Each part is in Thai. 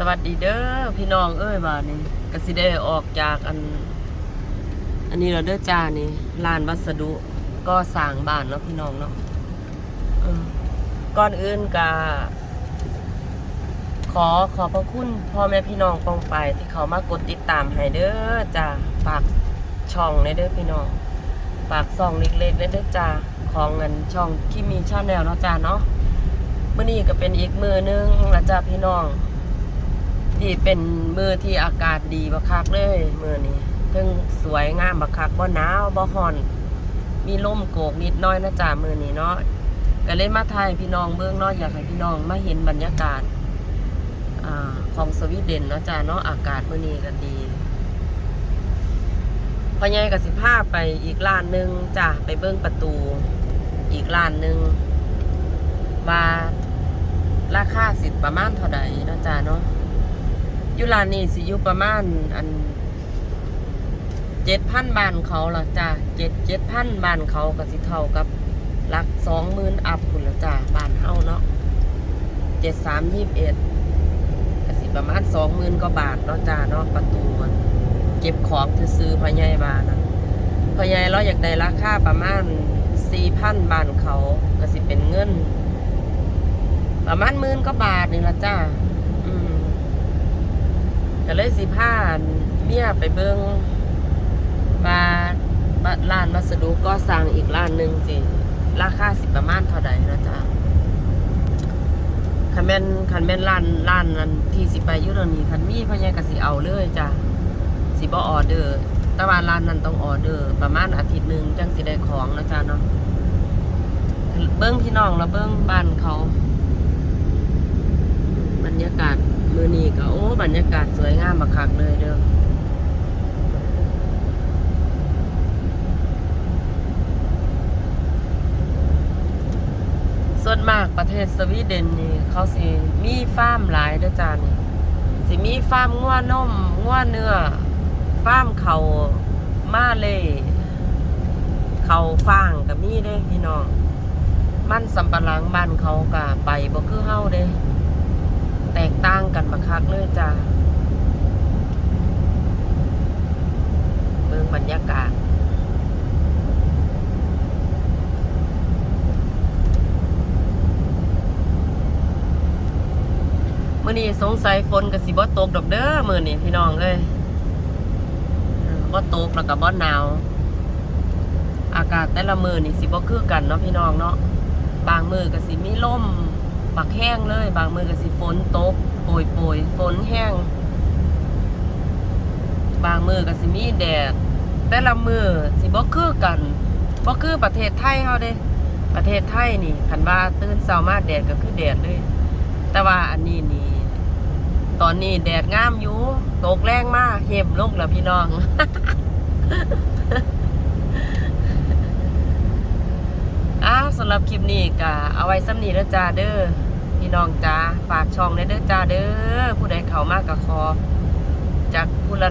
สวัสดีเด้อพี่น้องเอ้ยบานี้ก็สิได้ออกจากอัน อันนี้เราเด้อจ้านี่ลานวัสดุก็สร้างบ้านเนาะพี่น้องเนาะก่อนอื่นก็ขอขอบพระคุณพ่อแม่พี่น้องปองไปที่เขามากดติดตามให้เด้อจ้าฝากช่องในเด้อพี่น้องฝากซองเล็กๆในเด้อจ้าของเงินช่องที่มีชาแนลเนาะจ้าเนาะเมื่อนี้ก็เป็นอีกมือหนึงละจ้าพี่น้อง ที่เป็นมือที่อากาศดีบักคักเลยมือนี้ถึงสวยงามบักคักบ่หนาวบ่ฮ้อน มีลมโกกนิดน้อยนะจ๊ะมือนี้เนาะก็เลยมาถ่ายพี่น้องเบื้องเนาะอยากให้พี่น้องมาเห็นบรรยากาศอของสวีเดนเนาะจ้ะเนาะอากาศมื้อนี้ก็ดีพอใหญ่ก็สิพาไปอีกร้านหนึ่งจ้ะไปเบิ่งประตู อีกร้านหนึ่งว่าราคาสิประมาณเท่าใดเนาะจ้ะเนาะ ยู่ร้านีสิอยู่ประมาณอันเจ็ดพันบานเขาละจ้าเจ็ดเจ็ดพันบานเขาก็สิเท่ากับหลักสองหมื่นอัพคุณละจ้าบานเฮาเนาะเจ็ดสามยี่สิบเอ็ดก็สิประมาณสองหมื่นกว่าบาทเนาะจ้าเนาะประตูมันเก็บของคือซื้อพอใหญ่บานนะพอใหญ่เราอยากได้ราคาประมาณสี่พันบานเขาก็สิเป็นเงินประมาณหมื่นก็บาทนี่ละจ้า ก็เลยสิพาเมียไปเบิงว่าบ้านร้านวัสดุก็สั่งอีกร้านหนึ่งสิราคาสิประมาณเท่าใดนะจ๊ะคันแม่นคันแม่นร้านร้านนั้นที่สิไปยุโรนี้คันมีพะยายกสิเอาเลยจ้ะสิบ่ออเดอร์แต่ว่าร้านนั้นต้องออเดอร์ประมาณอาทิตย์หนึ่งจังสิได้ของนะจ๊ะเนาะเบิ้งพี่น้องแล้วเบิ้งบ้านเขา บรรยากาศ อนี้ก็โอ้บรรยากาศสวยงามบักคักเลยเด้อส่วนมากประเทศสวีเดนนี่เขาสิมีฟาร์มหลายด้อจ้านี่สิมีฟาร์มงัวนมงัวเนื้อฟาร์มเขามาเลยเขาฟางก็มีเด้พี่น้อง มันสำปะหลังบ้านเขาก็ไปบ่คือเฮาเด้ แตกต่างกันบักคักเลยจ้าเบิ่งบรรยากาศมื่อนี้สงสัยฝนกับสิบ่ตกดอกเด้อมื่อนี้พี่น้องเอ้ยเอตกแล้วก็บ่หนาว อากาศแต่ละมือนี่สิบ่คือกันเนาะพี่น้องเนาะบางมือก็สิมีลม บักแห้งเลย บางมือก็สิฝนตกโปรยโปรยฝนแห้ง บางมือก็สิมีแดด แต่ละมือสิบ่คือกันบ่คือประเทศไทยเฮาเด้ ประเทศไทยนี่คันว่าตื่นเช้ามาแดดก็คือแดดเลย แต่ว่าอันนี้นี่ตอนนี้แดดงามอยู่ตกแรงมากเห็บลงแล้วพี่น้อง อ้าวสำหรับคลิปนี้ก็เอาไว้ซ้ำนี้เด้อจ้าเด้อพี่น้องจ้าฝากช่องเด้อจ้าเด้อผู้ใดเข้ามากก็ขอจากผู้ละ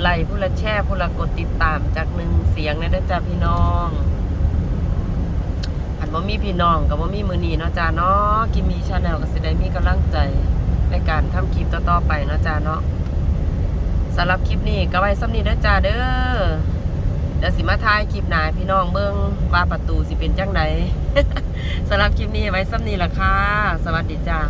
ไลค์ผู้ละแชร์ผู้ละกดติดตามจากหนึ่งเสียงเด้อจ้าพี่น้องอันว่ามีพี่น้องกับว่ามีมือนีเนาะจ้าเนาะกิมมีชาแนลก็สิได้มีกำลังใจในการทำคลิปต่อๆไปเนาะจ้าเนาะสำหรับคลิปนี้ก็ไว้ซ้ำนี้เด้อจ้าเด้อ เดี๋ยวสิมาทายคลิปหนาพี่น้องเบิ้งว่าประตูสิเป็นจังไดสำหรับคลิปนี้ไว้ซ้ำนี้ล่ะค่ะ สวัสดีจ้า